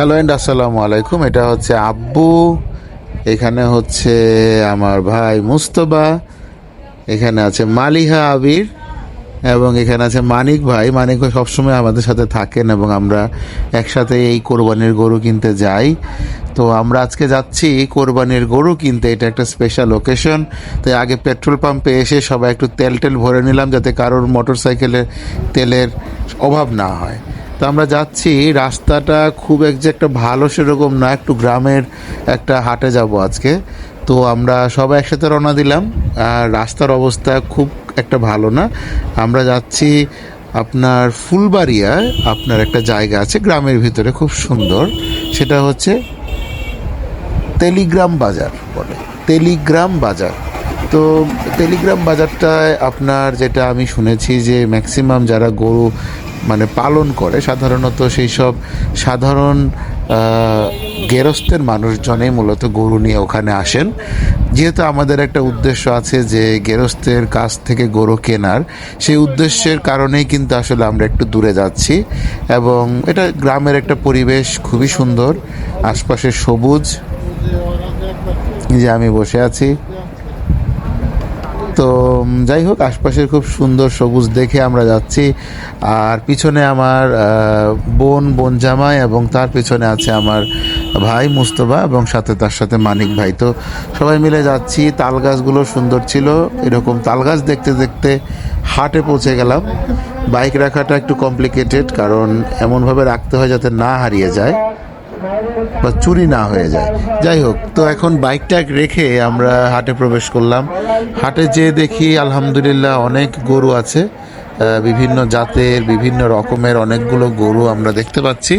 Hello and আসসালামু আলাইকুম এটা হচ্ছে আব্বু, এখানে হচ্ছে আমার ভাই মুস্তবা এখানে আছে মালিহা আবির এবং এখানে আছে মানিক ভাই। মানিক ভাই সবসময় আমাদের সাথে থাকেন এবং আমরা একসাথে এই কোরবানির গরু কিনতে যাই। তো আমরা আজকে যাচ্ছি কোরবানির গরু কিনতে। এটা একটা স্পেশাল লোকেশন তাই আগে পেট্রোল পাম্পে এসে সবাই একটু তেল টেল ভরে নিলাম যাতে কারোর মোটর সাইকেলে তেলের অভাব না হয়। তো আমরা যাচ্ছি, রাস্তাটা খুব এক যে একটা ভালো সেরকম না, একটু গ্রামের একটা হাটে যাব আজকে। তো আমরা সবাই একসাথে রওনা দিলাম, আর রাস্তার অবস্থা খুব একটা ভালো না। আমরা যাচ্ছি আপনার ফুলবাড়িয়ায় আপনার একটা জায়গা আছে গ্রামের ভিতরে, খুব সুন্দর। সেটা হচ্ছে টেলিগ্রাম বাজার বলে টেলিগ্রাম বাজার। তো টেলিগ্রাম বাজারটায় আপনার যেটা আমি শুনেছি যে ম্যাক্সিমাম যারা গরু মানে পালন করে, সাধারণত সেই সব সাধারণ গেরস্থের মানুষজনেই মূলত গরু নিয়ে ওখানে আসেন। যেহেতু আমাদের একটা উদ্দেশ্য আছে যে গেরস্থের কাছ থেকে গরু কেনার, সেই উদ্দেশ্যের কারণেই কিন্তু আসলে আমরা একটু দূরে যাচ্ছি এবং এটা গ্রামের একটা পরিবেশ খুবই সুন্দর, আশপাশে সবুজ। যে আমি বসে আছি। তো যাই হোক, আশপাশের খুব সুন্দর সবুজ দেখে আমরা যাচ্ছি। আর পিছনে আমার বোন বোন জামাই এবং তার পিছনে আছে আমার ভাই মুস্তফা এবং সাথে তার সাথে মানিক ভাই। তো সবাই মিলে যাচ্ছি। তাল গাছগুলো সুন্দর ছিল। এরকম তাল গাছ দেখতে দেখতে হাটে পৌঁছে গেলাম। বাইক রাখাটা একটু কমপ্লিকেটেড কারণ এমনভাবে রাখতে হয় যাতে না হারিয়ে যায়। বা চুরি না হয়ে যায়। যাই হোক তো এখন বাইকটা রেখে আমরা হাটে প্রবেশ করলাম। হাটে যেয়ে দেখি আলহামদুলিল্লাহ অনেক গরু আছে। বিভিন্ন জাতের বিভিন্ন রকমের অনেকগুলো গরু আমরা দেখতে পাচ্ছি।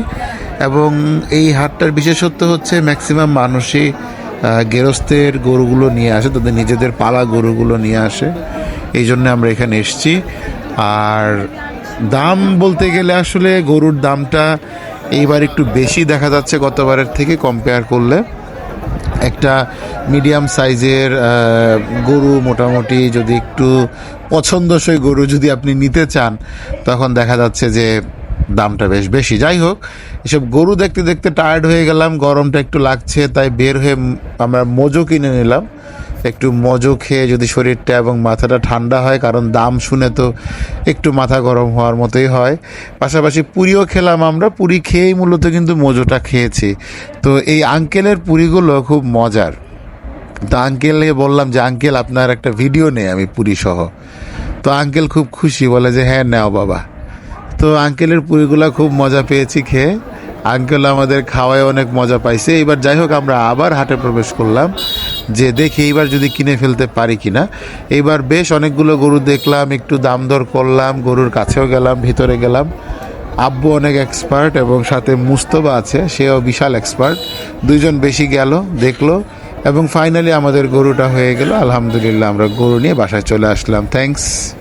এবং এই হাটটার বিশেষত্ব হচ্ছে ম্যাক্সিমাম মানুষই আহ, গেরস্থের গরুগুলো নিয়ে আসে তাদের নিজেদের পালা গরুগুলো নিয়ে আসে। এই জন্য আমরা এখানে এসছি। আর দাম বলতে গেলে আসলে গরুর দামটা এইবার একটু বেশি দেখা যাচ্ছে গতবারের থেকে কম্পেয়ার করলে। একটা মিডিয়াম সাইজের গরু মোটামুটি যদি একটু পছন্দসই গরু যদি আপনি নিতে চান, তখন দেখা যাচ্ছে যে দামটা বেশ বেশি। যাই হোক, এসব গরু দেখতে দেখতে টায়ার্ড হয়ে গেলাম, গরমটা একটু লাগছে, তাই বের হয়ে আমরা মোজো কিনে নিলাম। একটু মজো খেয়ে যদি শরীরটা এবং মাথাটা ঠান্ডা হয়, কারণ দাম শুনে তো একটু মাথা গরম হওয়ার মতোই হয়। পাশাপাশি পুরিও খেলাম আমরা, পুরি খেয়েই মূলত কিন্তু মজোটা খেয়েছি। তো এই আঙ্কেলের পুরিগুলো খুব মজার। তো আঙ্কেলকে বললাম যে, আঙ্কেল, আপনার একটা ভিডিও নেই আমি পুরি সহ তো আঙ্কেল খুব খুশি, বলে যে হ্যাঁ নেও বাবা। তো আঙ্কেলের পুরিগুলো খুব মজা পেয়েছি খেয়ে। আঙ্কেল আমাদের খাওয়ায় অনেক মজা পাইছে। এবার যাই হোক, আমরা আবার হাটে প্রবেশ করলাম। যে দেখি এইবার যদি কিনে ফেলতে পারি কিনা। এইবার বেশ অনেকগুলো গরু দেখলাম, একটু দাম দর করলাম, গরুর কাছেও গেলাম, ভিতরে গেলাম। আব্বু অনেক এক্সপার্ট এবং সাথে মুস্তবা আছে, সেও বিশাল এক্সপার্ট দুইজন বেশি গেল, দেখল এবং ফাইনালি আমাদের গরুটা হয়ে গেল। আলহামদুলিল্লাহ, আমরা গরু নিয়ে বাসায় চলে আসলাম। থ্যাঙ্কস